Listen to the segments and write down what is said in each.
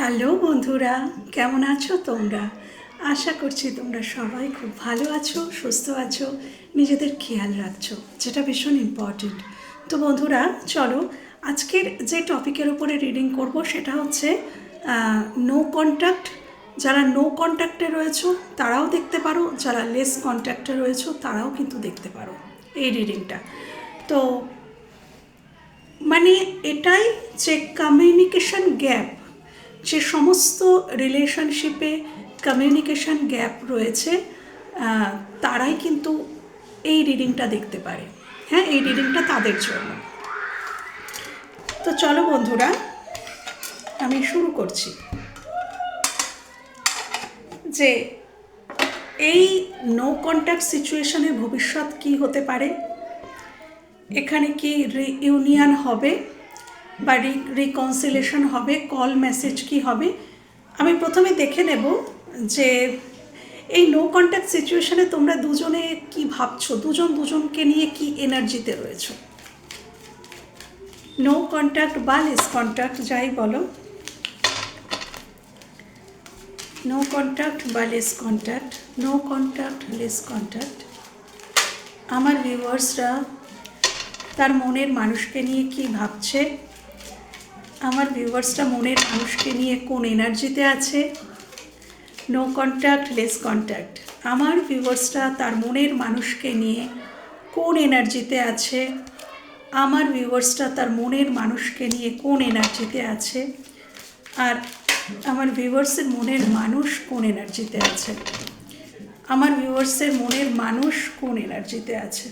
Hello বন্ধুরা, কেমন আছো তোমরা? আশা করছি তোমরা সবাই খুব ভালো আছো, সুস্থ আছো, নিজেদের খেয়াল রাখছো, যেটা ভীষণ ইম্পর্টেন্ট তো বন্ধুরা, চলো আজকের যে টপিকের উপরে রিডিং করব সেটা হচ্ছে নো কন্ট্যাক্ট যারা নো কন্ট্যাক্টে রয়েছো, তারাও দেখতে পারো, যারা লেস কন্ট্যাক্টে রয়েছো, তারাও কিন্তু দেখতে পারো এই রিডিংটা তো মানে এটাই যে কমিউনিকেশন গ্যাপ যে সমস্ত রিলেশনশিপে কমিউনিকেশন গ্যাপ রয়েছে তারাই কিন্তু এই রিডিংটা দেখতে পারে। হ্যাঁ এই রিডিংটা তাদের জন্য। তো চলো বন্ধুরা, আমি শুরু করছি। যে এই নো কন্ট্যাক্ট সিচুয়েশনের ভবিষ্যৎ কি হতে পারে? এখানে কি ইউনিয়ন হবে? বা রিকনসিলেশন হবে কল মেসেজ কি হবে, আমি প্রথমে দেখে নেব যে এই নো কন্ট্যাক্ট সিচুয়েশনে তোমরা দুজনে কি ভাবছ? দুজন দুজনকে নিয়ে কি এনার্জিতে রয়েছো? নো কন্ট্যাক্ট বা লেস কন্ট্যাক্ট যাই বলো। নো কন্ট্যাক্ট বা less contact no contact less contact আমার ভিউয়ার্সরা তার মনের মানুষকে নিয়ে কি ভাবছে? আমার ভিউয়ার্সটা মনের মানুষকে নিয়ে কোন এনার্জিতে আছে? নো কন্ট্যাক্ট লেস কন্ট্যাক্ট আমার ভিউয়ার্সটা তার মনের মানুষকে নিয়ে কোন এনার্জিতে আছে? আমার ভিউয়ার্সটা তার মনের মানুষকে নিয়ে কোন এনার্জিতে আছে? আর আমার ভিউয়ার্সের মনের মানুষ কোন এনার্জিতে আছে? আমার ভিউয়ার্সের মনের মানুষ কোন এনার্জিতে আছে?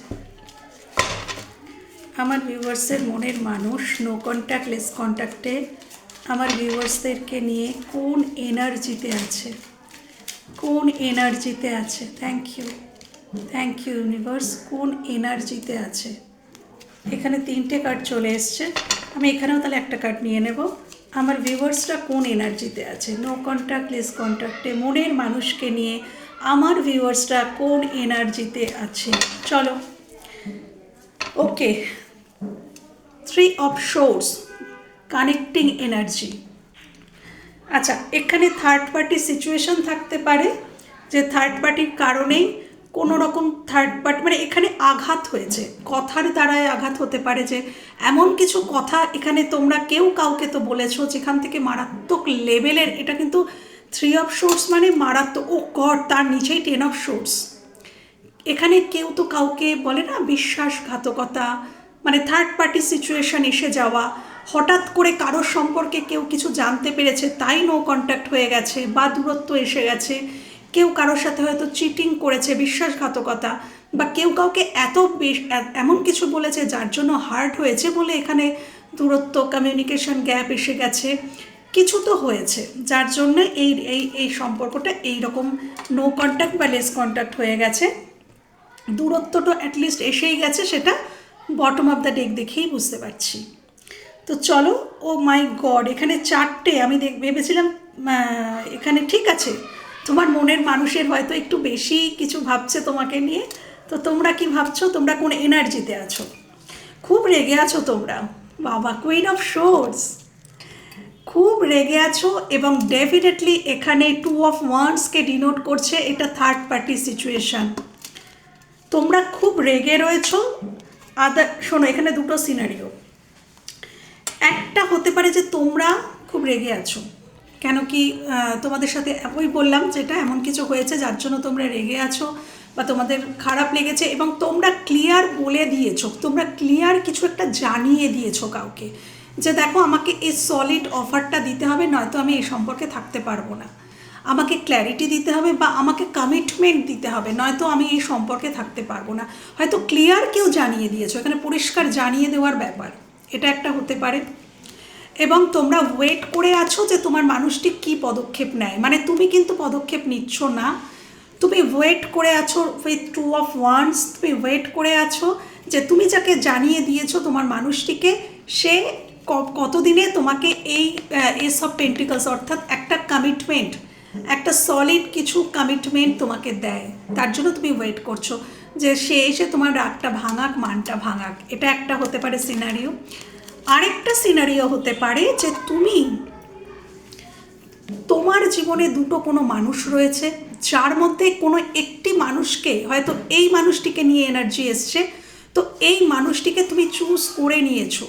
আমার ভিউয়ার্সের মনের মানুষ নো কন্ট্যাক্ট লেস কন্ট্যাক্টে আমার ভিউয়ার্সদেরকে নিয়ে কোন এনার্জিতে আছে? কোন এনার্জিতে আছে? Thank you thank you universe কোন এনার্জিতে আছে? এখানে তিনটে কার্ড চলে এসছে। আমি এখানেও তাহলে একটা কার্ড নিয়ে নেব। আমার ভিউয়ার্সরা কোন এনার্জিতে আছে? নো কন্ট্যাক্ট লেস কন্ট্যাক্টে মনের মানুষকে নিয়ে আমার ভিউয়ার্সরা কোন এনার্জিতে আছে? চলো। Okay three of swords connecting energy আচ্ছা এখানে থার্ড পার্টি সিচুয়েশন থাকতে পারে, যে থার্ড পার্টির কারণেই কোনো রকম থার্ড পার্টি মানে এখানে আঘাত হয়েছে। কথার দ্বারায় আঘাত হতে পারে যে, এমন কিছু কথা এখানে তোমরা কেউ কাউকে তো বলেছ যেখান থেকে মারাত্মক লেভেলের, এটা কিন্তু থ্রি অফ শোর্স মানে মারাত্মক, ও গড, তার নিচেই টেন অফ শোর্স এখানে কেউ তো কাউকে বলে না, বিশ্বাসঘাতকতা মানে থার্ড পার্টি সিচুয়েশন এসে যাওয়া, হঠাৎ করে কারোর সম্পর্কে কেউ কিছু জানতে পেরেছে, তাই নো কন্ট্যাক্ট হয়ে গেছে বা দূরত্ব এসে গেছে, কেউ কারোর সাথে হয়তো চিটিং করেছে, বিশ্বাসঘাতকতা, বা কেউ কাউকে এত বেশ এমন কিছু বলেছে যার জন্য হার্ট হয়েছে বলে এখানে দূরত্ব কমিউনিকেশন গ্যাপ এসে গেছে। কিছু তো হয়েছে, যার জন্য এই এই এই সম্পর্কটা এই রকম নো কন্ট্যাক্ট বা লেস কন্ট্যাক্ট হয়ে গেছে। দূরত্বটা অ্যাটলিস্ট এসেই গেছে, সেটা বটম অফ দ্য ডেক দেখেই বুঝতে পারছি। তো চলো, ও মাই গড এখানে চারটে, আমি দেখ, ভেবেছিলাম এখানে ঠিক আছে। তোমার মনের মানুষের হয়তো একটু বেশি কিছু ভাবছে তোমাকে নিয়ে। তো তোমরা কি ভাবছ? তোমরা কোন এনার্জিতে আছো? খুব রেগে আছো তোমরা। বাবা কুইন অফ শোর্স খুব রেগে আছো এবং ডেফিনেটলি এখানে টু অফ ওয়ান্সকে ডিনোট করছে, এটা থার্ড পার্টি সিচুয়েশন তোমরা খুব রেগে রয়েছো। আদার শোনো, এখানে দুটো সিনারিও একটা হতে পারে যে তোমরা খুব রেগে আছো। কেন কি তোমাদের সাথে ওই বললাম যেটা এমন কিছু হয়েছে যার জন্য তোমরা রেগে আছো বা তোমাদের খারাপ লেগেছে এবং তোমরা ক্লিয়ার বলে দিয়েছ, তোমরা ক্লিয়ার কিছু একটা জানিয়ে দিয়েছ কাউকে যে দেখো, আমাকে এই সলিড অফারটা দিতে হবে, নয়তো আমি এই সম্পর্কে থাকতে পারব না। আমাকে ক্ল্যারিটি দিতে হবে বা আমাকে কমিটমেন্ট দিতে হবে। নয়তো আমি এই সম্পর্কে থাকতে পারব না। হয়তো ক্লিয়ার কেউ জানিয়ে দিয়েছ এখানে পরিষ্কার জানিয়ে দেওয়ার ব্যাপার। এটা একটা হতে পারে। এবং তোমরা ওয়েট করে আছো যে তোমার মানুষটি কি পদক্ষেপ নেয়। মানে তুমি কিন্তু পদক্ষেপ নিচ্ছ না। তুমি ওয়েট করে আছো উইথ টু অফ ওয়ান্স তুমি ওয়েট করে আছো যে তুমি যাকে জানিয়ে দিয়েছ তোমার মানুষটিকে, সে কতদিনে তোমাকে এই এস অফ পেন্টিকলস অর্থাৎ একটা কমিটমেন্ট একটা সলিড কিছু কমিটমেন্ট তোমাকে দেয়। তার জন্য তুমি ওয়েট করছ যে সে এসে তোমার রাগটা ভাঙাক, মানটা ভাঙাক। এটা একটা হতে পারে সিনারিও আরেকটা সিনারিও হতে পারে যে তুমি তোমার জীবনে দুটো কোনো মানুষ রয়েছে, যার মধ্যে কোনো একটি মানুষকে, হয়তো এই মানুষটিকে নিয়ে এনার্জি এসছে, তো এই মানুষটিকে তুমি চুজ করে নিয়েছো।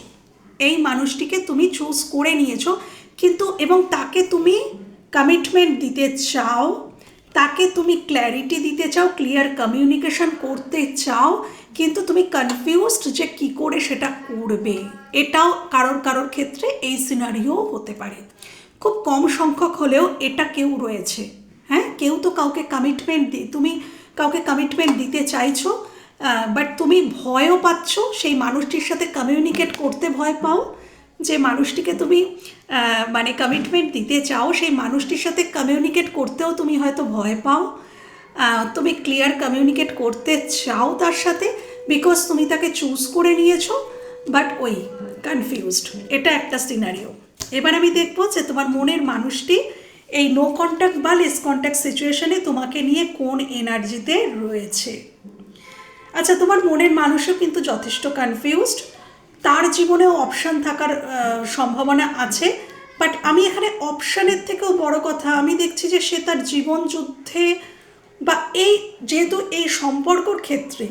এই মানুষটিকে তুমি চুজ করে নিয়েছো, কিন্তু এবং তাকে তুমি কমিটমেন্ট দিতে চাও, তাকে তুমি ক্ল্যারিটি দিতে চাও ক্লিয়ার কমিউনিকেশন করতে চাও, কিন্তু তুমি কনফিউজড যে কি করে সেটা করবে। এটাও কারোর কারোর ক্ষেত্রে এই সিনারিও হতে পারে। খুব কম সংখ্যক হলেও এটা কেউ রয়েছে। হ্যাঁ কেউ তো কাউকে কমিটমেন্ট দি, তুমি কাউকে কমিটমেন্ট দিতে চাইছো বাট তুমি ভয়ও পাচ্ছ, সেই মানুষটির সাথে কমিউনিকেট করতে ভয় পাও যে মানুষটিকে তুমি মানে কমিটমেন্ট দিতে চাও, সেই মানুষটির সাথে কমিউনিকেট করতেও তুমি হয়তো ভয় পাও। তুমি ক্লিয়ার কমিউনিকেট করতে চাও তার সাথে বিকজ তুমি তাকে চুজ করে নিয়েছো বাট ওই কনফিউজড এটা একটা সিনারিও এবার আমি দেখব যে তোমার মনের মানুষটি এই নো কন্ট্যাক্ট বা লেস কন্ট্যাক্ট সিচুয়েশনে তোমাকে নিয়ে কোন এনার্জিতে রয়েছে। আচ্ছা তোমার মনের মানুষও কিন্তু যথেষ্ট কনফিউজড তার জীবনেও অপশান থাকার সম্ভাবনা আছে। বাট আমি এখানে অপশানের থেকেও বড় কথা, আমি দেখছি যে সে তার জীবন যুদ্ধে বা এই যেহেতু এই সম্পর্কর ক্ষেত্রে,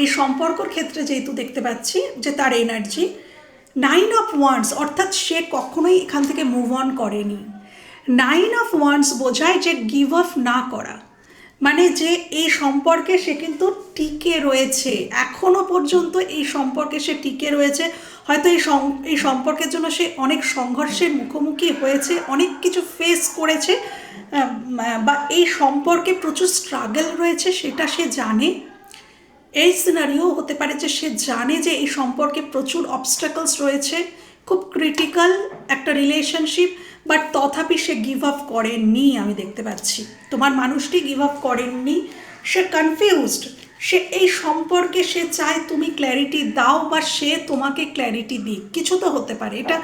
এই সম্পর্কর ক্ষেত্রে যেহেতু দেখতে পাচ্ছি যে তার এনার্জি নাইন অফ ওয়ান্স অর্থাৎ সে কখনোই এখান থেকে মুভ অন করেনি। নাইন অফ ওয়ান্স বোঝায় যে গিভ আপ না করা। মানে যে এই সম্পর্কে সে কিন্তু টিকে রয়েছে। এখনও পর্যন্ত এই সম্পর্কে সে টিকে রয়েছে। হয়তো এই এই সম্পর্কের জন্য সে অনেক সংঘর্ষের মুখোমুখি হয়েছে, অনেক কিছু ফেস করেছে বা এই সম্পর্কে প্রচুর স্ট্রাগল রয়েছে, সেটা সে জানে। এই সিনারিও হতে পারে যে সে জানে যে এই সম্পর্কে প্রচুর অবস্টাকলস রয়েছে, খুব ক্রিটিক্যাল একটা রিলেশনশিপ বাট তথাপি সে গিভ আপ করেননি, আমি দেখতে পাচ্ছি। তোমার মানুষটি গিভ আপ করেননি, সে কনফিউজড সে এই সম্পর্কে সে চায় তুমি ক্ল্যারিটি দাও বা সে তোমাকে ক্ল্যারিটি দিক। কিছু তো হতে পারে। এটা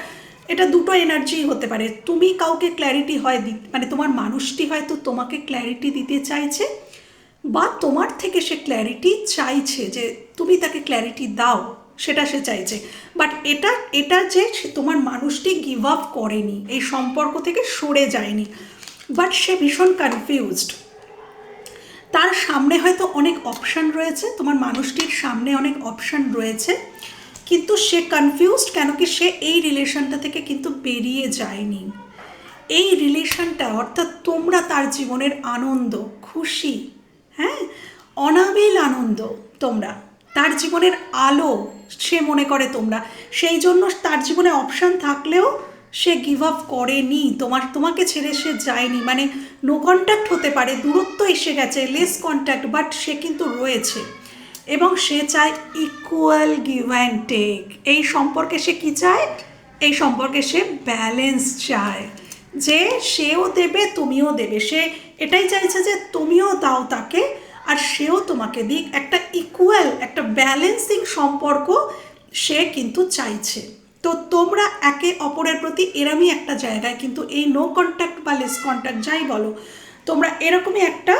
এটা দুটো এনার্জি হতে পারে। তুমি কাউকে ক্ল্যারিটি হয় দি মানে তোমার মানুষটি হয়তো তোমাকে ক্ল্যারিটি দিতে চাইছে, বা তোমার থেকে সে ক্ল্যারিটি চাইছে যে তুমি তাকে ক্ল্যারিটি দাও। সেটা সে চাইছে। বাট এটা এটা যে তোমার মানুষটি গিভ আপ করেনি, এই সম্পর্ক থেকে সরে যায়নি। বাট সে ভীষণ কনফিউজড তার সামনে হয়তো অনেক অপশান রয়েছে, তোমার মানুষটির সামনে অনেক অপশান রয়েছে, কিন্তু সে কনফিউজড কেন কি সে এই রিলেশনটা থেকে কিন্তু বেরিয়ে যায়নি। এই রিলেশনটা অর্থাৎ তোমরা তার জীবনের আনন্দ, খুশি হ্যাঁ? অনাবিল আনন্দ তোমরা, তার জীবনের আলো সে মনে করে তোমরা। সেই জন্য তার জীবনে অপশান থাকলেও সে গিভ আপ করেনি। তোমার, তোমাকে ছেড়ে সে যায়নি। মানে নো কন্ট্যাক্ট হতে পারে, দূরত্ব এসে গেছে লেস কন্ট্যাক্ট বাট সে কিন্তু রয়েছে। এবং সে চায় ইকুয়াল গিভ অ্যান্ড টেক এই সম্পর্কে সে কি চায়? এই সম্পর্কে সে ব্যালেন্স চায়। যে সেও দেবে, তুমিও দেবে। সে এটাই চাইছে যে তুমিও দাও তাকে। আর সেও তোমাকে দিক। একটা ইকুয়াল একটা ব্যালেন্সিং সম্পর্ক সে কিন্তু চাইছে। তো তোমরা একে অপরের প্রতি এরমই একটা জায়গায় কিন্তু এই নো কন্ট্যাক্ট বা লেস কন্ট্যাক্ট যাই বলো, তোমরা এরকমই একটা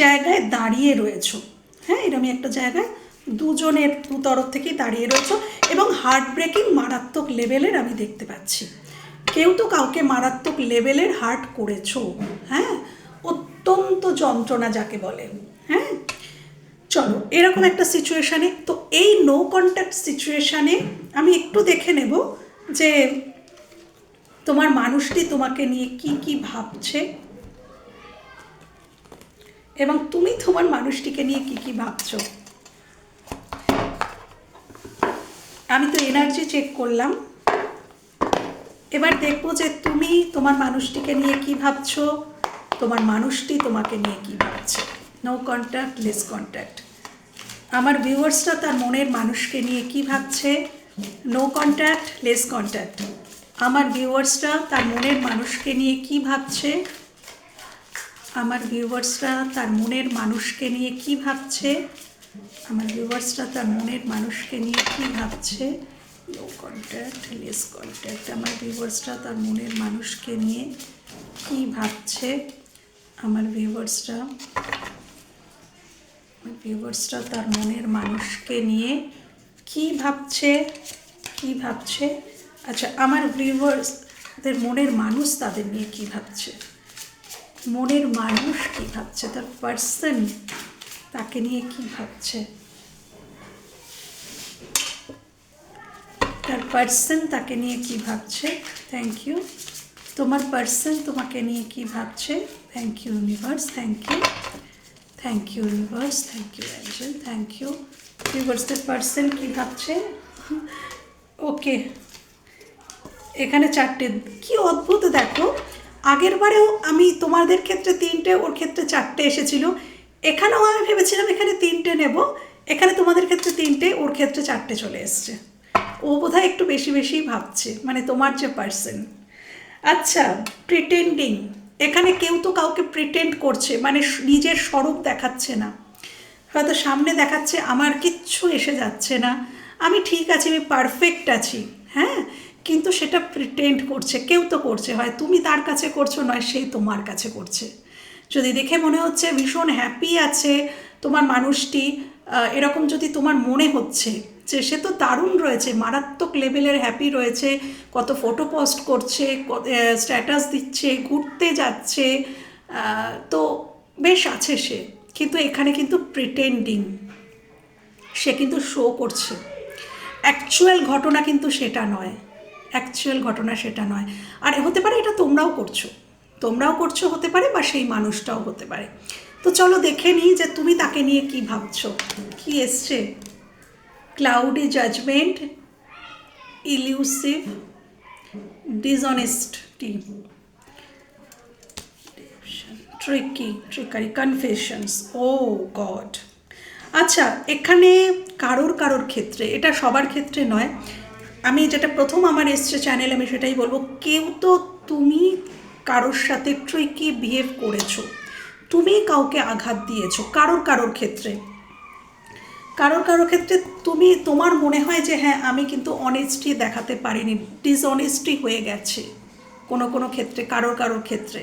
জায়গায় দাঁড়িয়ে রয়েছো। হ্যাঁ এরকমই একটা জায়গায় দুজনের দু তরফ থেকেই দাঁড়িয়ে রয়েছো এবং হার্ট ব্রেকিং মারাত্মক লেভেলের আমি দেখতে পাচ্ছি। কেউ তো কাউকে মারাত্মক লেভেলের হার্ট করেছ। হ্যাঁ অত্যন্ত যন্ত্রণা যাকে বলে। হ্যাঁ? চলো, এরকম একটা সিচুয়েশানে তো এই নো কন্ট্যাক্ট সিচুয়েশানে আমি একটু দেখে নেব যে তোমার মানুষটি তোমাকে নিয়ে কি কি ভাবছে এবং তুমি তোমার মানুষটিকে নিয়ে কি কি ভাবছ। আমি তো এনার্জি চেক করলাম। এবার দেখব যে তুমি তোমার মানুষটিকে নিয়ে কি ভাবছ। তোমার মানুষটি তোমাকে নিয়ে কি ভাবছে? নো কন্ট্যাক্ট লেস কন্ট্যাক্ট আমার ভিউয়ার্সরা তার মনের মানুষকে নিয়ে কি ভাবছে? নো কন্ট্যাক্ট লেস কন্ট্যাক্ট আমার ভিউয়ার্সরা তার মনের মানুষকে নিয়ে কি ভাবছে? আমার ভিউয়ার্সরা তার মনের মানুষকে নিয়ে কি ভাবছে? আমার ভিউয়ার্সরা তার মনের মানুষকে নিয়ে কি ভাবছে? নো কন্ট্যাক্ট লেস কন্ট্যাক্ট আমার ভিউয়ার্সরা তার মনের মানুষকে নিয়ে কি ভাবছে? আমার ভিউয়ার্সরা আমার তার মনের মানুষকে নিয়ে কি ভাবছে কি ভাবছে? আচ্ছা আমার ভিউয়ার্স ওদের মনের মানুষ তাদের নিয়ে কী ভাবছে? মনের মানুষ কী ভাবছে? তার পার্সন তাকে নিয়ে কী ভাবছে? তার পার্সন তাকে নিয়ে কি ভাবছে? থ্যাংক ইউ তোমার পার্সন তোমাকে নিয়ে কি ভাবছে? Thank you universe thank you thank you universe thank you angel thank you ইউনিভার্সের পার্সন কি ভাবছে? ওকে এখানে চারটে। কি অদ্ভুত, দেখো। আগের বারেও আমি তোমাদের ক্ষেত্রে তিনটে, ওর ক্ষেত্রে চারটে এসেছিল। এখানেও আমি ভেবেছিলাম এখানে তিনটে নেব। এখানে তোমাদের ক্ষেত্রে তিনটে, ওর ক্ষেত্রে চারটে চলে এসছে। ও বোধহয় একটু বেশি বেশি ভাবছে মানে তোমার যে পার্সন আচ্ছা প্রিটেন্ডিং এখানে কেউ তো কাউকে প্রিটেন্ড করছে মানে নিজের স্বরূপ দেখাচ্ছে না। হয়তো সামনে দেখাচ্ছে, আমার কিচ্ছু এসে যাচ্ছে না। আমি ঠিক আছি, আমি পারফেক্ট আছি। হ্যাঁ? কিন্তু সেটা প্রিটেন্ড করছে, কেউ তো করছে। হয় তুমি তার কাছে করছ, নয় সেই তোমার কাছে করছে। যদি দেখে মনে হচ্ছে ভীষণ হ্যাপি আছে, তোমার মানুষটি এরকম যদি তোমার মনে হচ্ছে যে সে তো দারুণ রয়েছে, মারাত্মক লেভেলের হ্যাপি রয়েছে, কত ফটো পোস্ট করছে স্ট্যাটাস দিচ্ছে, ঘুরতে যাচ্ছে তো বেশ আছে সে, কিন্তু এখানে কিন্তু প্রিটেন্ডিং সে কিন্তু শো করছে। অ্যাকচুয়াল ঘটনা কিন্তু সেটা নয় অ্যাকচুয়াল ঘটনা সেটা নয়। আর হতে পারে এটা তোমরাও করছ তোমরাও করছ হতে পারে বা সেই মানুষটাও হতে পারে। তো চলো দেখে নিই যে তুমি তাকে নিয়ে কি ভাবছ, কি এসছে? Cloudy judgement elusive dishonesty tricky trickery confessions oh God আচ্ছা এখানে কারোর কারোর ক্ষেত্রে, এটা সবার ক্ষেত্রে নয়, আমি যেটা প্রথম আমার এসছে চ্যানেল আমি সেটাই বলব, কেউ তো তুমি কারোর সাথে ট্রিকি বিহেভ করেছ, তুমি কাউকে আঘাত দিয়েছ, কারোর কারোর ক্ষেত্রে। কারোর কারোর ক্ষেত্রে তুমি, তোমার মনে হয় যে হ্যাঁ আমি কিন্তু অনেস্টি দেখাতে পারিনি ডিসঅনেস্টি হয়ে গেছে কোনো কোনো ক্ষেত্রে, কারোর কারোর ক্ষেত্রে।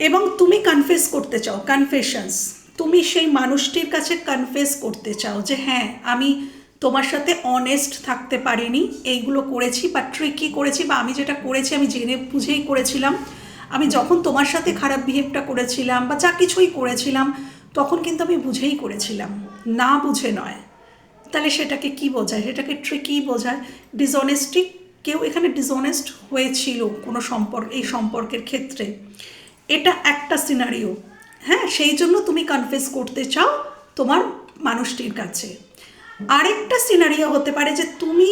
এবং তুমি কনফেস করতে চাও কনফেশনস তুমি সেই মানুষটির কাছে কনফেস করতে চাও যে হ্যাঁ আমি তোমার সাথে অনেস্ট থাকতে পারিনি, এইগুলো করেছি বা ট্রিকি করেছি বা আমি যেটা করেছি, আমি জেনে বুঝেই করেছিলাম। আমি যখন তোমার সাথে খারাপ বিহেভটা করেছিলাম বা যা কিছুই করেছিলাম তখন কিন্তু আমি বুঝেই করেছিলাম। না বুঝে নয়। তাহলে সেটাকে কি বোঝায়? সেটাকে ট্রিকি বোঝায়। ডিসঅনেস্টি কেউ এখানে ডিসঅনেস্ট হয়েছিল কোনো সম্পর্ক, এই সম্পর্কের ক্ষেত্রে। এটা একটা সিনারিও হ্যাঁ সেই জন্য তুমি কনফেস করতে চাও তোমার মানুষটির কাছে। আরেকটা সিনারিও হতে পারে যে তুমি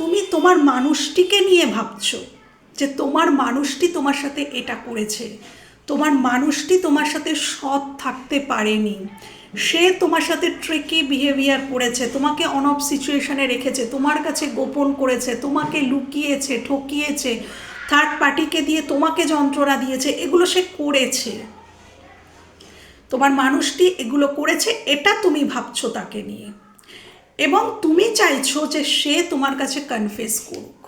তুমি তোমার মানুষটিকে নিয়ে ভাবছ যে তোমার মানুষটি তোমার সাথে এটা করেছে। তোমার মানুষটি তোমার সাথে সৎ থাকতে পারেনি। সে তোমার সাথে ট্রেকি বিহেভিয়ার করেছে, তোমাকে অনফ সিচুয়েশনে রেখেছে, তোমার কাছে গোপন করেছে, তোমাকে লুকিয়েছে, ঠকিয়েছে থার্ড পার্টিকে দিয়ে তোমাকে যন্ত্রণা দিয়েছে, এগুলো সে করেছে। তোমার মানুষটি এগুলো করেছে, এটা তুমি ভাবছ তাকে নিয়ে। এবং তুমি চাইছো যে সে তোমার কাছে কনফেস করুক।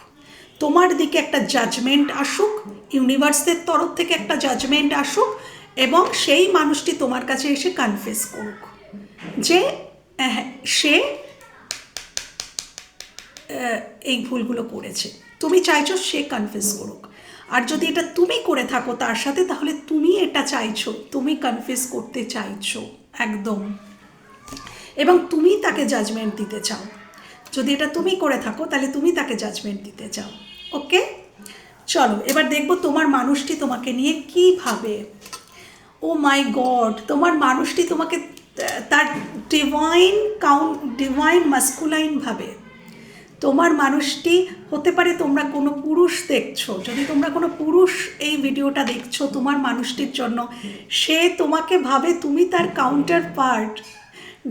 তোমার দিকে একটা জাজমেন্ট আসুক ইউনিভার্সের তরফ থেকে একটা জাজমেন্ট আসুক এবং সেই মানুষটি তোমার কাছে এসে কনফেস করুক। যে সে এই ভুলগুলো করেছে। তুমি চাইছো সে কনফেস করুক। আর যদি এটা তুমি করে থাকো তার সাথে, তাহলে তুমি এটা চাইছো, তুমি কনফেস করতে চাইছো, একদম। এবং তুমি তাকে জাজমেন্ট দিতে চাও। যদি এটা তুমি করে থাকো, তাহলে তুমি তাকে জাজমেন্ট দিতে চাও। ওকে? চলো, এবার দেখব তোমার মানুষটি তোমাকে নিয়ে কী ভাবে। ও মাই গড, তোমার মানুষটি তোমাকে তার ডিভাইন কাউন্ট ডিভাইন মাস্কুলাইন ভাবে। তোমার মানুষটি হতে পারে তোমরা কোনো পুরুষ দেখছ, যদি তোমরা কোনো পুরুষ এই ভিডিওটা দেখছ তোমার মানুষটির জন্য, সে তোমাকে ভাবে তুমি তার কাউন্টার পার্ট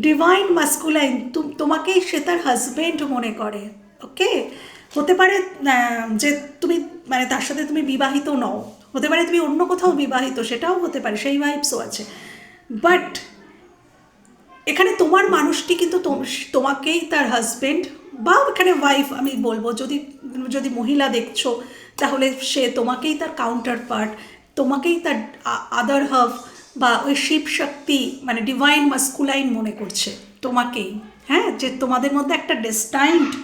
ডিভাইন মাস্কুলাইন তোমাকেই সে তার হাজব্যান্ড মনে করে, ওকে? হতে পারে যে তুমি মানে তার সাথে তুমি বিবাহিত নও, হতে পারে তুমি অন্য কোথাও বিবাহিত, সেটাও হতে পারে, সেই ভাইবসও আছে। বাট এখানে তোমার মানুষটি কিন্তু তোম- তোমাকেই তার হাজবেন্ড বা এখানে ওয়াইফ আমি বলব, যদি যদি মহিলা দেখছ, তাহলে সে তোমাকেই তার কাউন্টার পার্ট তোমাকেই তার আদার হাফ বা ওই শিব শক্তি মানে ডিভাইন মাস্কুলাইন মনে করছে, তোমাকেই। হ্যাঁ যে তোমাদের মধ্যে একটা ডেস্টাইন্ড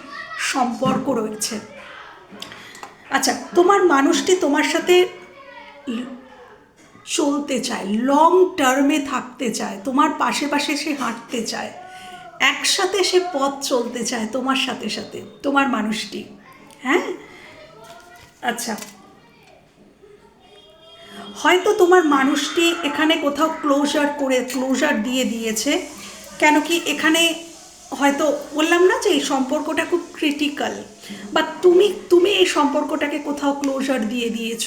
সম্পর্ক রয়েছে। আচ্ছা তোমার মানুষটি তোমার সাথে চলতে চায় লং টার্মে থাকতে চায়, তোমার পাশে পাশে সে হাঁটতে চায়, একসাথে সে পথ চলতে চায় তোমার সাথে সাথে, তোমার মানুষটি হ্যাঁ? আচ্ছা হয়তো তোমার মানুষটি এখানে কোথাও ক্লোজার করে ক্লোজার দিয়ে দিয়েছে, কেন কি এখানে হয়তো বললাম না যে এই সম্পর্কটা খুব ক্রিটিক্যাল বা তুমি তুমি এই সম্পর্কটাকে কোথাও ক্লোজার দিয়ে দিয়েছ,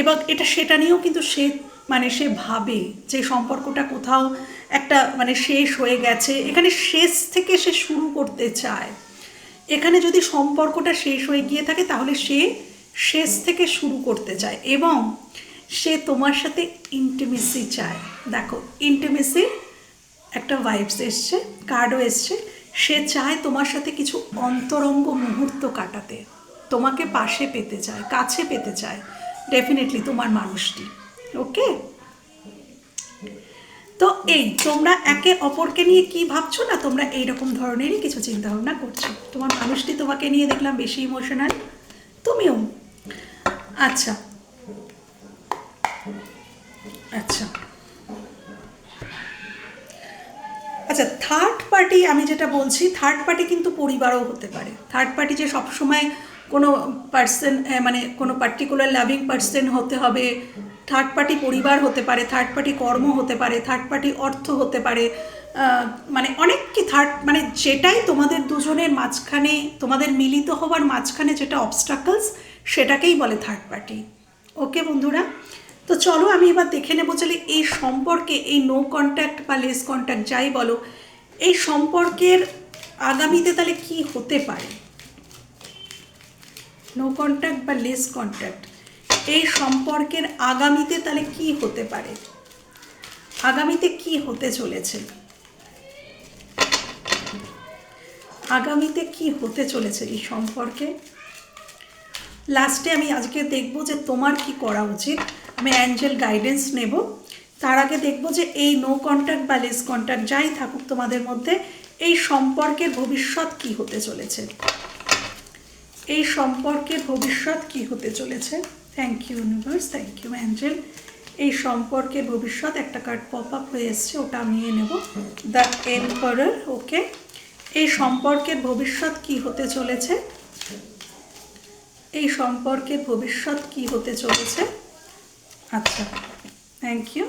এবং এটা সেটা নিয়েও কিন্তু সে মানে সে ভাবে যে সম্পর্কটা কোথাও একটা মানে শেষ হয়ে গেছে, এখানে শেষ থেকে সে শুরু করতে চায়। এখানে যদি সম্পর্কটা শেষ হয়ে গিয়ে থাকে, তাহলে সে শেষ থেকে শুরু করতে চায়, এবং সে তোমার সাথে ইন্টিমেসি চায়। দেখো ইন্টিমেসির একটা ভাইবস এসছে কার্ডও এসছে। সে চায় তোমার সাথে কিছু অন্তরঙ্গ মুহূর্ত কাটাতে। তোমাকে পাশে পেতে চায়, কাছে পেতে চায়। ডেফিনেটলি তোমার মানুষটি ওকে তো এই, তোমরা একে অপরকে নিয়ে কি ভাবছ না তোমরা এইরকম ধরনেরই কিছু চিন্তা ভাবনা করছ? তোমার মানুষটি তোমাকে নিয়ে দেখলাম বেশি ইমোশনাল তুমিও। আচ্ছা আচ্ছা আচ্ছা থার্ড পার্টি আমি যেটা বলছি থার্ড পার্টি কিন্তু পরিবারও হতে পারে। থার্ড পার্টি যে সবসময় কোনো পার্সন মানে কোনো পার্টিকুলার লাভিং পার্সন হতে হবে থার্ড পার্টি পরিবার হতে পারে থার্ড পার্টি কর্ম হতে পারে থার্ড পার্টি অর্থ হতে পারে মানে অনেক কি থার্ড মানে যেটাই তোমাদের দুজনের মাঝখানে, তোমাদের মিলিত হওয়ার মাঝখানে যেটা অবস্টাকলস সেটাকেই বলে থার্ড পার্টি ওকে বন্ধুরা? তো চলো আমি এবার দেখে নেব চলে এই সম্পর্কে এই নো কন্ট্যাক্ট বা লেস কন্ট্যাক্ট যাই বলো, এই সম্পর্কের আগামীতে তাহলে কি হতে পারে? নো কন্ট্যাক্ট বা লেস কন্ট্যাক্ট এই সম্পর্কের আগামীতে তাহলে কি হতে পারে? আগামীতে কি হতে চলেছে? আগামীতে কি হতে চলেছে এই সম্পর্কে? লাস্টে আমি আজকে দেখব যে তোমার কি করা উচিত? আমি অ্যাঞ্জেল গাইডেন্স নেব। তার আগে দেখব যে এই নো কন্ট্যাক্ট বা লেস কন্ট্যাক্ট যাই থাকুক তোমাদের মধ্যে, এই সম্পর্কের ভবিষ্যৎ কি হতে চলেছে? এই সম্পর্কের ভবিষ্যৎ কি হতে চলেছে? Thank you universe thank you angel এই সম্পর্কের ভবিষ্যৎ একটা কার্ড পপ আপ হয়ে এসছে, ওটা আমি নিয়ে নেব। দ্য এম্পারার ওকে এই সম্পর্কের ভবিষ্যৎ কি হতে চলেছে? এই সম্পর্কের ভবিষ্যৎ কি হতে চলেছে? আচ্ছা থ্যাংক ইউ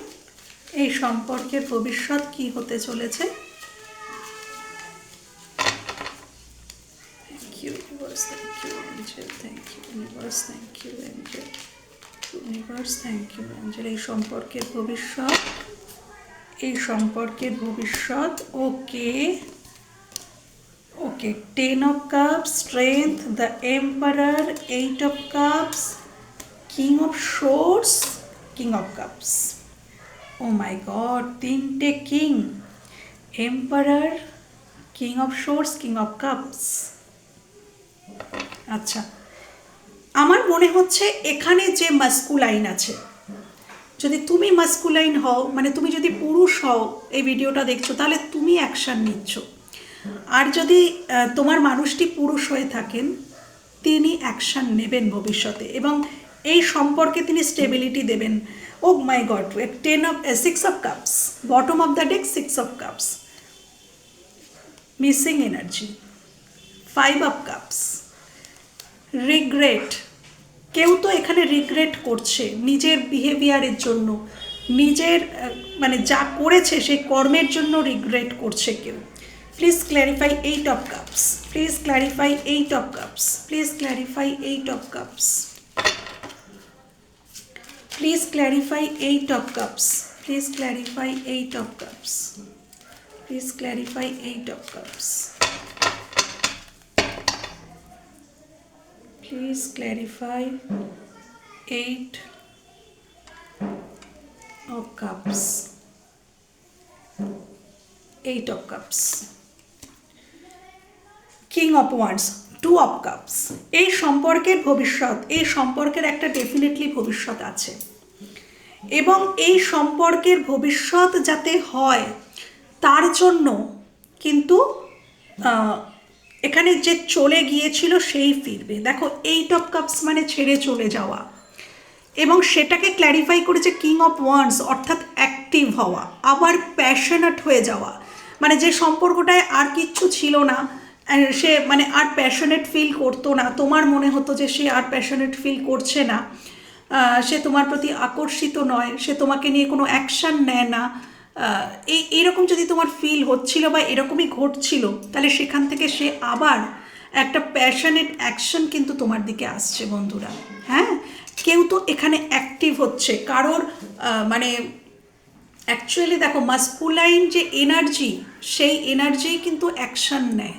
এই সম্পর্কের ভবিষ্যৎ কি হতে চলেছে? Thank thank you thank you thank you thank you এই সম্পর্কের ভবিষ্যৎ এই সম্পর্কের ভবিষ্যৎ okay okay ten of Cups, strength the emperor eight of cups king of Swords, King of cups oh my God তিনটে king emperor king of swords king of cups আচ্ছা আমার মনে হচ্ছে এখানে যে মাস্কুলাইন আছে, যদি তুমি মাস্কুলাইন হও মানে তুমি যদি পুরুষ হও এই ভিডিওটা দেখছ, তাহলে তুমি অ্যাকশান নিচ্ছ। আর যদি তোমার মানুষটি পুরুষ হয়ে থাকেন, তিনি অ্যাকশান নেবেন ভবিষ্যতে। এবং এই সম্পর্কে তিনি স্টেবিলিটি দেবেন। ও my God ten of six of cups bottom of the deck six of cups missing energy five of cups regret কেউ তো এখানে রিগ্রেট করছে নিজের বিহেভিয়ারের জন্য, নিজের মানে যা করেছে সেই কর্মের জন্য রিগ্রেট করছে কেউ। Please clarify eight of cups please clarify eight of cups please clarify eight of cups Please clarify 8 of cups. Please clarify 8 of cups. Please clarify 8 of cups. Please clarify 8 of cups. 8 of cups. King of Wands. Two of cups এই সম্পর্কের ভবিষ্যৎ, এই সম্পর্কের একটা definitely ভবিষ্যৎ আছে। এবং এই সম্পর্কের ভবিষ্যৎ যাতে হয়, তার জন্য কিন্তু এখানে যে চলে গিয়েছিল সেই ফিরবে। দেখো এইট অফ কাপস মানে ছেড়ে চলে যাওয়া। এবং সেটাকে ক্ল্যারিফাই করেছে কিং অফ ওয়ান্স অর্থাৎ অ্যাক্টিভ হওয়া, আবার প্যাশনেট হয়ে যাওয়া। মানে যে সম্পর্কটায় আর কিচ্ছু ছিল না সে মানে আর প্যাশনেট ফিল করতো না। তোমার মনে হতো যে সে আর প্যাশনেট ফিল করছে না। সে তোমার প্রতি আকর্ষিত নয়। সে তোমাকে নিয়ে কোনো অ্যাকশান নেয় না। এই এইরকম যদি তোমার ফিল হচ্ছিল বা এরকমই ঘটছিল, তাহলে সেখান থেকে সে আবার একটা প্যাশনেট অ্যাকশন কিন্তু তোমার দিকে আসছে বন্ধুরা। হ্যাঁ? কেউ তো এখানে অ্যাক্টিভ হচ্ছে। কারোর মানে অ্যাকচুয়ালি দেখো মাস্কুলাইন যে এনার্জি সেই এনার্জি কিন্তু অ্যাকশন নেয়।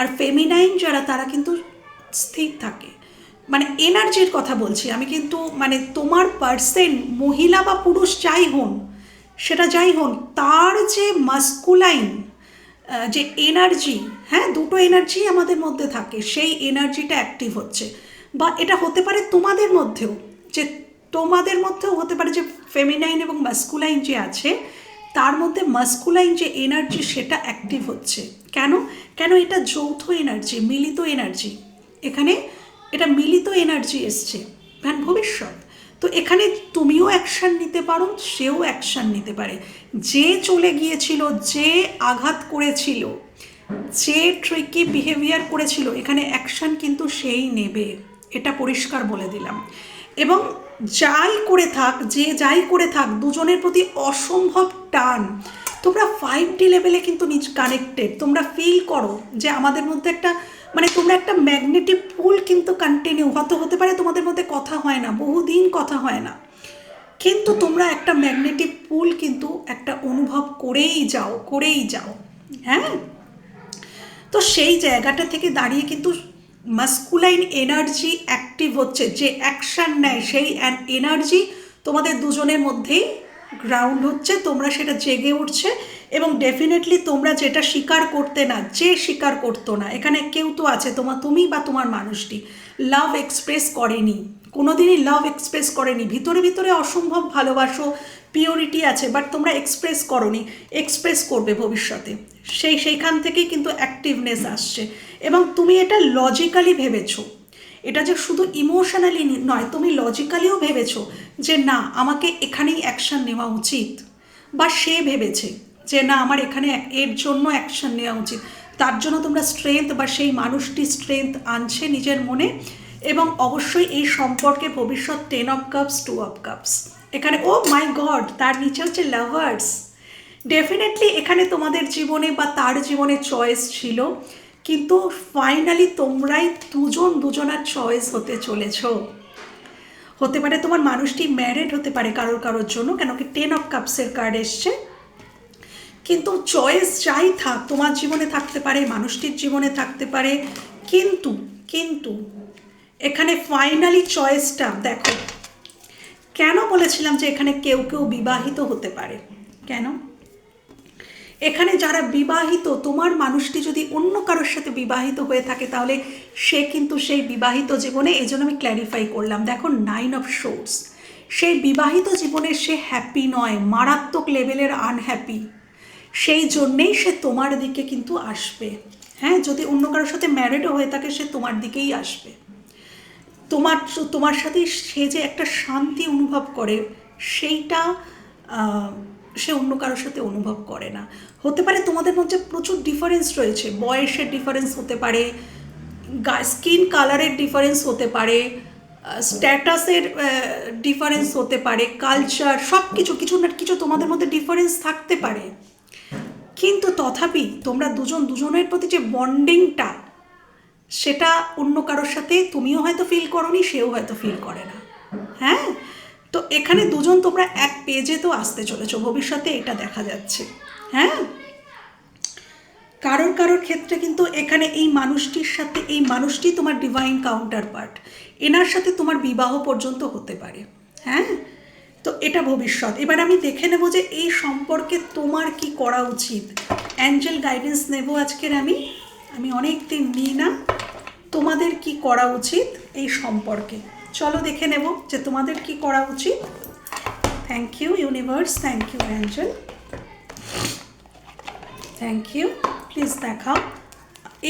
আর ফেমিনাইন যারা, তারা কিন্তু স্থির থাকে। মানে এনার্জির কথা বলছি, আমি কিন্তু মানে তোমার পার্সেন্ট মহিলা বা পুরুষ যাই হন, সেটা যাই হন, তার যে মাস্কুলাইন যে এনার্জি হ্যাঁ দুটো এনার্জি আমাদের মধ্যে থাকে, সেই এনার্জিটা অ্যাক্টিভ হচ্ছে। বা এটা হতে পারে তোমাদের মধ্যেও, যে তোমাদের মধ্যেও হতে পারে যে ফেমিনাইন এবং মাস্কুলাইন যে আছে তার মধ্যে মাস্কুলাইন যে এনার্জি সেটা অ্যাক্টিভ হচ্ছে। কেন? কেন এটা যৌথ এনার্জি মিলিত এনার্জি এখানে এটা মিলিত এনার্জি এসছে ভ্যান ভবিষ্যৎ। তো এখানে তুমিও অ্যাকশান নিতে পারো, সেও অ্যাকশান নিতে পারে। যে চলে গিয়েছিল, যে আঘাত করেছিল, যে ট্রিকি বিহেভিয়ার করেছিল, এখানে অ্যাকশান কিন্তু সেই নেবে। এটা পরিষ্কার বলে দিলাম। এবং যাই করে থাক, যে যাই করে থাক, দুজনের প্রতি অসম্ভব টান। তোমরা ফাইভ ডি লেভেলে কিন্তু নিজ কানেক্টেড তোমরা ফিল করো যে আমাদের মধ্যে একটা মানে তোমরা একটা ম্যাগনেটিক পুল কিন্তু কন্টিনিউ হয়তো হতে পারে তোমাদের মধ্যে কথা হয় না, বহুদিন কথা হয় না। কিন্তু তোমরা একটা ম্যাগনেটিক পুল কিন্তু একটা অনুভব করেই যাও করেই যাও। হ্যাঁ? তো সেই জায়গাটা থেকে দাঁড়িয়ে কিন্তু মাস্কুলাইন এনার্জি অ্যাক্টিভ হচ্ছে, যে অ্যাকশান নেয়, সেই এনার্জি তোমাদের দুজনের মধ্যেই গ্রাউন্ড হচ্ছে, তোমরা সেটা জেগে উঠছে এবং ডেফিনেটলি তোমরা যেটা স্বীকার করতে না, যে স্বীকার করতো না, এখানে কেউ তো আছে তোমার তুমি বা তোমার মানুষটি। লাভ এক্সপ্রেস করেনি, কোনোদিনই লাভ এক্সপ্রেস করেনি, ভিতরে ভিতরে অসম্ভব ভালোবাসো পিওরিটি আছে বাট তোমরা এক্সপ্রেস করনি এক্সপ্রেস করবে ভবিষ্যতে। সেই, সেইখান থেকেই কিন্তু অ্যাক্টিভনেস আসছে। এবং তুমি এটা লজিক্যালি ভেবেছো। এটা যে শুধু ইমোশনালি নয়, তুমি লজিক্যালিও ভেবেছো যে না, আমাকে এখানেই অ্যাকশন নেওয়া উচিত। বা সে ভেবেছে যে না, আমার এখানে এর জন্য অ্যাকশন নেওয়া উচিত। তার জন্য তোমরা স্ট্রেংথ বা সেই মানুষটি স্ট্রেংথ আনছে নিজের মনে। এবং অবশ্যই এই সম্পর্কে ভবিষ্যৎ ten of cups two of cups এখানে ও মাই গড তার নিচে হচ্ছে লাভার্স ডেফিনেটলি এখানে তোমাদের জীবনে বা তার জীবনে চয়েস ছিল, কিন্তু ফাইনালি তোমরাই দুজন, দুজনার চয়েস হতে চলেছ। হতে পারে তোমার মানুষটি ম্যারেড হতে পারে কারোর কারোর জন্য, কেন কি টেন অফ কাপসের কার্ড এসছে। কিন্তু চয়েস যাই থাক, তোমার জীবনে থাকতে পারে, মানুষটির জীবনে থাকতে পারে, কিন্তু কিন্তু এখানে ফাইনালি চয়েসটা দেখো কেন বলেছিলাম যে এখানে কেউ কেউ বিবাহিত হতে পারে? কেন? এখানে যারা বিবাহিত, তোমার মানুষটি যদি অন্য কারোর সাথে বিবাহিত হয়ে থাকে, তাহলে সে কিন্তু সেই বিবাহিত জীবনে, এই জন্য আমি ক্ল্যারিফাই করলাম। দেখো নাইন অফ শোর্স সেই বিবাহিত জীবনে সে হ্যাপি নয়, মারাত্মক লেভেলের আনহ্যাপি সেই জন্যেই সে তোমার দিকে কিন্তু আসবে। হ্যাঁ যদি অন্য কারোর সাথে ম্যারিডও হয়ে থাকে, সে তোমার দিকেই আসবে। তোমার তোমার সাথে সে যে একটা শান্তি অনুভব করে, সেইটা সে অন্য কারোর সাথে অনুভব করে না। হতে পারে তোমাদের মধ্যে প্রচুর ডিফারেন্স রয়েছে। বয়সের ডিফারেন্স হতে পারে স্কিন কালারের ডিফারেন্স হতে পারে স্ট্যাটাসের ডিফারেন্স হতে পারে কালচার সব কিছু কিছু না কিছু তোমাদের মধ্যে ডিফারেন্স থাকতে পারে। কিন্তু তথাপি তোমরা দুজন, দুজনের প্রতি যে বন্ডিংটা সেটা অন্য কারোর সাথে তুমিও হয়তো ফিল করনি, সেও হয়তো ফিল করে না। হ্যাঁ? তো এখানে দুজন তোমরা এক পেজে তো আসতে চলেছো, ভবিষ্যতে এটা দেখা যাচ্ছে। হ্যাঁ? কারোর কারোর ক্ষেত্রে কিন্তু এখানে এই মানুষটির সাথে, এই মানুষটি তোমার ডিভাইন কাউন্টার পার্ট এনার সাথে তোমার বিবাহ পর্যন্ত হতে পারে। হ্যাঁ? তো এটা ভবিষ্যৎ। এবার আমি দেখে নেব যে এই সম্পর্কে তোমার কি করা উচিত। অ্যাঞ্জেল গাইডেন্স নেব আজকের আমি। আমি অনেক দিন নিই না। তোমাদের কি করা উচিত এই সম্পর্কে? চলো দেখে নেব যে তোমাদের কি করা উচিত। Thank you universe thank you angel thank you please দেখাও।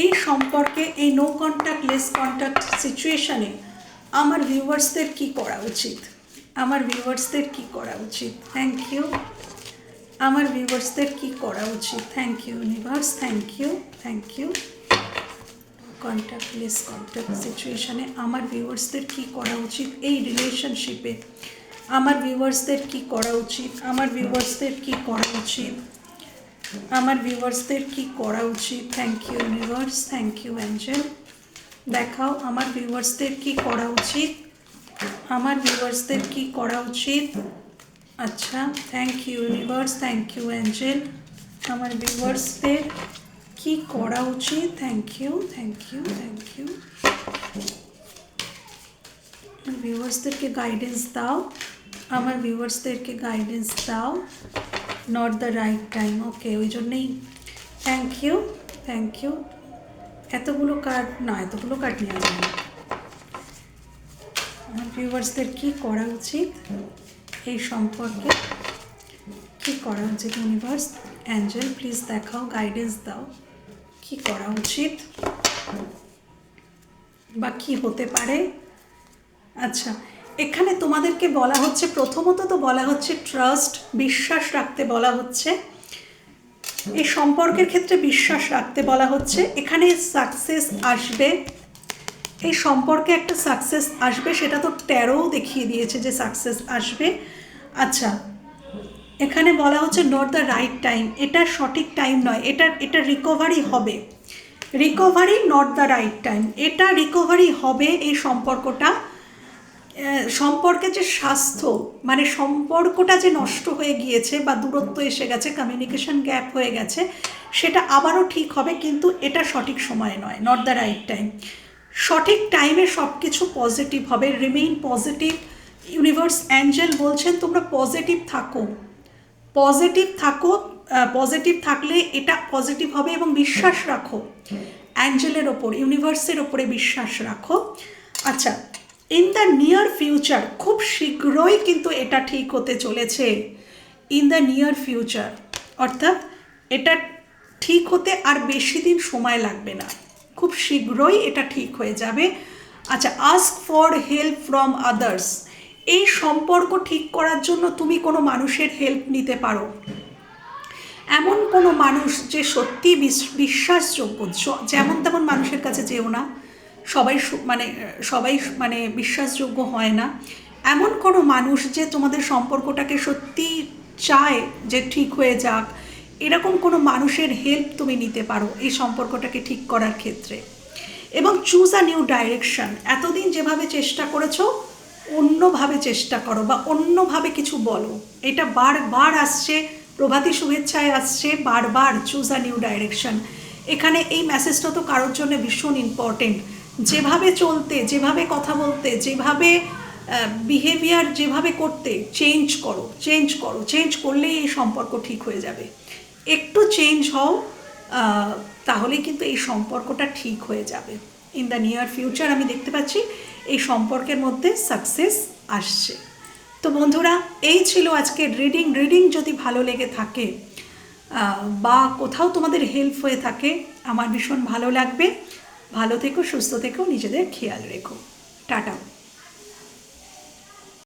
এই সম্পর্কে, এই নো কন্ট্যাক্ট লেস কন্ট্যাক্ট সিচুয়েশানে আমার ভিউয়ার্সদের কি করা উচিত? আমার ভিউয়ার্সদের কি করা উচিত? থ্যাংক ইউ আমার ভিউয়ার্সদের কি করা উচিত? Thank you universe thank you thank you contact less contact সিচুয়েশনে আমার ভিউয়ার্সদের কি করা উচিত? এই রিলেশনশিপে আমার ভিউয়ার্সদের কি করা উচিত? আমার ভিউয়ার্সদের কি করা উচিত? আমার ভিউয়ার্সদের কি করা উচিত? Thank you universe thank you angel দেখাও, আমার ভিউয়ার্সদের কি করা উচিত? আমার ভিউয়ার্সদের কি করা উচিত? আচ্ছা thank you universe thank you angel আমার ভিউয়ার্সদের কি করা উচিত? Thank you thank you thank you ভিউয়ার্সদেরকে guidance দাও। আমার ভিউয়ার্সদেরকে গাইডেন্স দাও। Not the right time okay ওই জন্যেই থ্যাংক ইউ থ্যাংক ইউ এতগুলো কার্ড না, এতগুলো কার্ড নেওয়া যায় না। আমার ভিউয়ার্সদের কী করা উচিত? এই সম্পর্কে কী করা উচিত ইউনিভার্স অ্যাঞ্জেল প্লিজ দেখাও গাইডেন্স দাও। কী করা উচিত? বা কী হতে পারে? আচ্ছা এখানে তোমাদেরকে বলা হচ্ছে, প্রথমত তো বলা হচ্ছে ট্রাস্ট বিশ্বাস রাখতে বলা হচ্ছে। এই সম্পর্কের ক্ষেত্রে বিশ্বাস রাখতে বলা হচ্ছে। এখানে সাকসেস আসবে। এই সম্পর্কে একটা সাকসেস আসবে, সেটা তো ট্যারোও দেখিয়ে দিয়েছে যে সাকসেস আসবে। আচ্ছা এখানে বলা হচ্ছে নট দ্য রাইট টাইম এটা সঠিক টাইম নয়। এটা এটা রিকভারি হবে। Recovery not the right time এটা রিকভারি হবে এই সম্পর্কটা। সম্পর্কে যে স্বাস্থ্য মানে সম্পর্কটা যে নষ্ট হয়ে গিয়েছে বা দূরত্ব এসে গেছে কমিউনিকেশন গ্যাপ হয়ে গেছে, সেটা আবারও ঠিক হবে, কিন্তু এটা সঠিক সময়ে নয়। নট দ্য রাইট টাইম সঠিক টাইমে সব কিছু পজিটিভ হবে। রিমেইন পজিটিভ ইউনিভার্স অ্যাঞ্জেল বলছেন, তোমরা পজিটিভ থাকো। পজিটিভ থাকো পজিটিভ থাকলে এটা পজিটিভ হবে এবং বিশ্বাস রাখো। অ্যাঞ্জেলের ওপর, ইউনিভার্সের ওপরে বিশ্বাস রাখো। আচ্ছা ইন দ্য নিয়ার ফিউচার খুব শীঘ্রই কিন্তু এটা ঠিক হতে চলেছে। ইন দ্য নিয়ার ফিউচার অর্থাৎ এটা ঠিক হতে আর বেশি দিন সময় লাগবে না। খুব শীঘ্রই এটা ঠিক হয়ে যাবে। আচ্ছা ask for help from others এই সম্পর্ক ঠিক করার জন্য তুমি কোনো মানুষের হেল্প নিতে পারো। এমন কোনো মানুষ যে সত্যি বিশ্বাসযোগ্য যেমন তেমন মানুষের কাছে যেও না। সবাই মানে সবাই মানে বিশ্বাসযোগ্য হয় না। এমন কোনো মানুষ যে তোমাদের সম্পর্কটাকে সত্যি চায় যে ঠিক হয়ে যাক, এরকম কোনো মানুষের হেল্প তুমি নিতে পারো এই সম্পর্কটাকে ঠিক করার ক্ষেত্রে। এবং চুজ আ নিউ ডাইরেকশন এতদিন যেভাবে চেষ্টা করেছ অন্যভাবে চেষ্টা করো বা অন্যভাবে কিছু বলো। এটা বারবার আসছে প্রভাতী শুভেচ্ছায় আসছে বারবার চুজ আ নিউ ডাইরেকশন এখানে এই মেসেজটা তো কারোর জন্য ভীষণ ইম্পর্টেন্ট যেভাবে চলতে যেভাবে কথা বলতে যেভাবে বিহেভিয়ার যেভাবে করতে চেঞ্জ করো চেঞ্জ করো। চেঞ্জ করলেই এই সম্পর্ক ঠিক হয়ে যাবে। একটু চেঞ্জ হও আহ, তাহলেই কিন্তু এই সম্পর্কটা ঠিক হয়ে যাবে। ইন দ্য নিয়ার ফিউচার আমি দেখতে পাচ্ছি এই সম্পর্কের মধ্যে সাকসেস আসছে। তো বন্ধুরা, এই ছিল আজকের রিডিং রিডিং যদি ভালো লেগে থাকে বা কোথাও তোমাদের হেল্প হয়ে থাকে, আমার ভীষণ ভালো লাগবে। ভালো থেকো, সুস্থ থেকো, নিজেদের খেয়াল রেখো। টাটা।